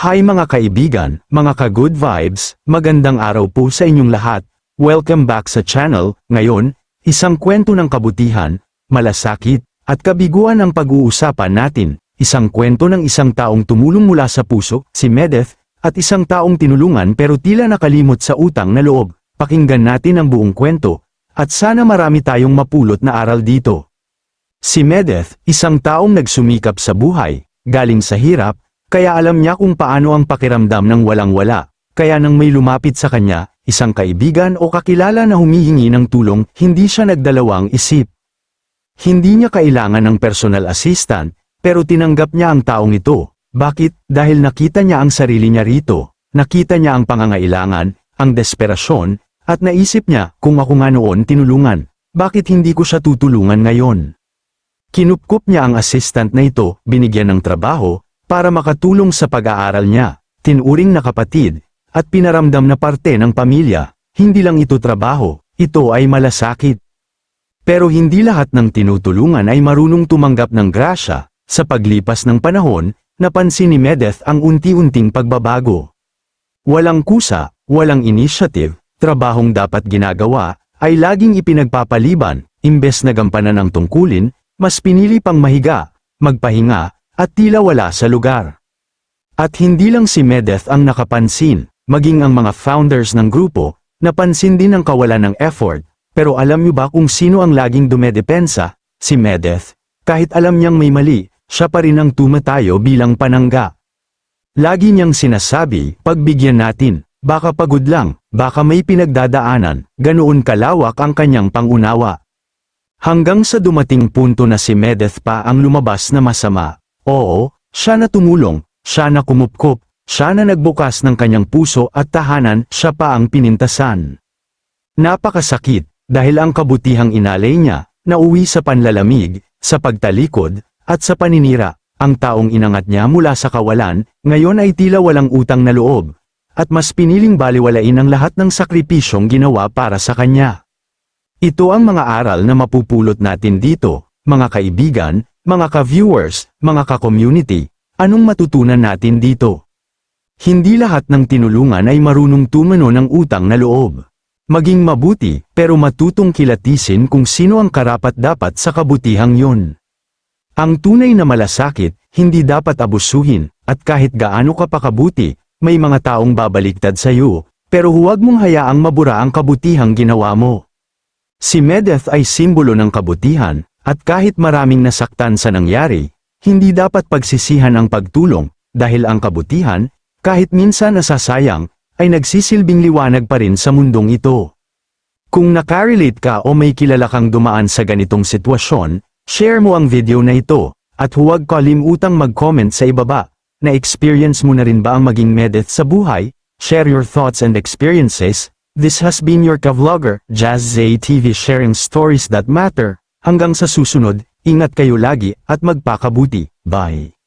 Hi mga kaibigan, mga ka-good vibes, magandang araw po sa inyong lahat. Welcome back sa channel. Ngayon, isang kwento ng kabutihan, malasakit, at kabiguan ang pag-uusapan natin. Isang kwento ng isang taong tumulong mula sa puso, si Medeth, at isang taong tinulungan pero tila nakalimot sa utang na loob. Pakinggan natin ang buong kwento, at sana marami tayong mapulot na aral dito. Si Medeth, isang taong nagsumikap sa buhay, galing sa hirap, kaya alam niya kung paano ang pakiramdam ng walang-wala. Kaya nang may lumapit sa kanya, isang kaibigan o kakilala na humihingi ng tulong, hindi siya nagdalawang isip. Hindi niya kailangan ng personal assistant, pero tinanggap niya ang taong ito. Bakit? Dahil nakita niya ang sarili niya rito. Nakita niya ang pangangailangan, ang desperasyon, at naisip niya, kung ako nga noon tinulungan, bakit hindi ko siya tutulungan ngayon? Kinupkup niya ang assistant na ito, binigyan ng trabaho, para makatulong sa pag-aaral niya, tinuring na kapatid, at pinaramdam na parte ng pamilya, hindi lang ito trabaho, ito ay malasakit. Pero hindi lahat ng tinutulungan ay marunong tumanggap ng grasya, sa paglipas ng panahon, napansin ni Medeth ang unti-unting pagbabago. Walang kusa, walang initiative, trabahong dapat ginagawa, ay laging ipinagpapaliban, imbes na gampanan ang tungkulin, mas pinili pang mahiga, magpahinga, at tila wala sa lugar. At hindi lang si Medeth ang nakapansin, maging ang mga founders ng grupo, napansin din ang kawalan ng effort, pero alam niyo ba kung sino ang laging dumedepensa? Si Medeth. Kahit alam niyang may mali, siya pa rin ang tumatayo bilang panangga. Lagi niyang sinasabi, pagbigyan natin, baka pagod lang, baka may pinagdadaanan, ganoon kalawak ang kanyang pangunawa. Hanggang sa dumating punto na si Medeth pa ang lumabas na masama. Oo, siya na tumulong, siya na kumupkop, siya na nagbukas ng kanyang puso at tahanan, siya pa ang pinintasan. Napakasakit, dahil ang kabutihang inalay niya, nauwi sa panlalamig, sa pagtalikod, at sa paninira, ang taong inangat niya mula sa kawalan, ngayon ay tila walang utang na loob, at mas piniling baliwalain ang lahat ng sakripisyong ginawa para sa kanya. Ito ang mga aral na mapupulot natin dito, mga kaibigan, mga ka-viewers, mga ka-community, anong matutunan natin dito? Hindi lahat ng tinulungan ay marunong tumano ng utang na loob. Maging mabuti, pero matutong kilatisin kung sino ang karapat-dapat sa kabutihang yun. Ang tunay na malasakit, hindi dapat abusuhin, at kahit gaano ka pa kabuti, may mga taong babaliktad sa iyo, pero huwag mong hayaang mabura ang kabutihang ginawa mo. Si Medeth ay simbolo ng kabutihan, at kahit maraming nasaktan sa nangyari, hindi dapat pagsisihan ang pagtulong, dahil ang kabutihan, kahit minsan nasasayang, ay nagsisilbing liwanag pa rin sa mundong ito. Kung nakarelate ka o may kilala kang dumaan sa ganitong sitwasyon, share mo ang video na ito, at huwag kalimutang mag-comment sa ibaba, na experience mo na rin ba ang maging medeth sa buhay? Share your thoughts and experiences. This has been your ka-vlogger, Jazz Zay TV sharing stories that matter. Hanggang sa susunod, ingat kayo lagi at magpakabuti. Bye.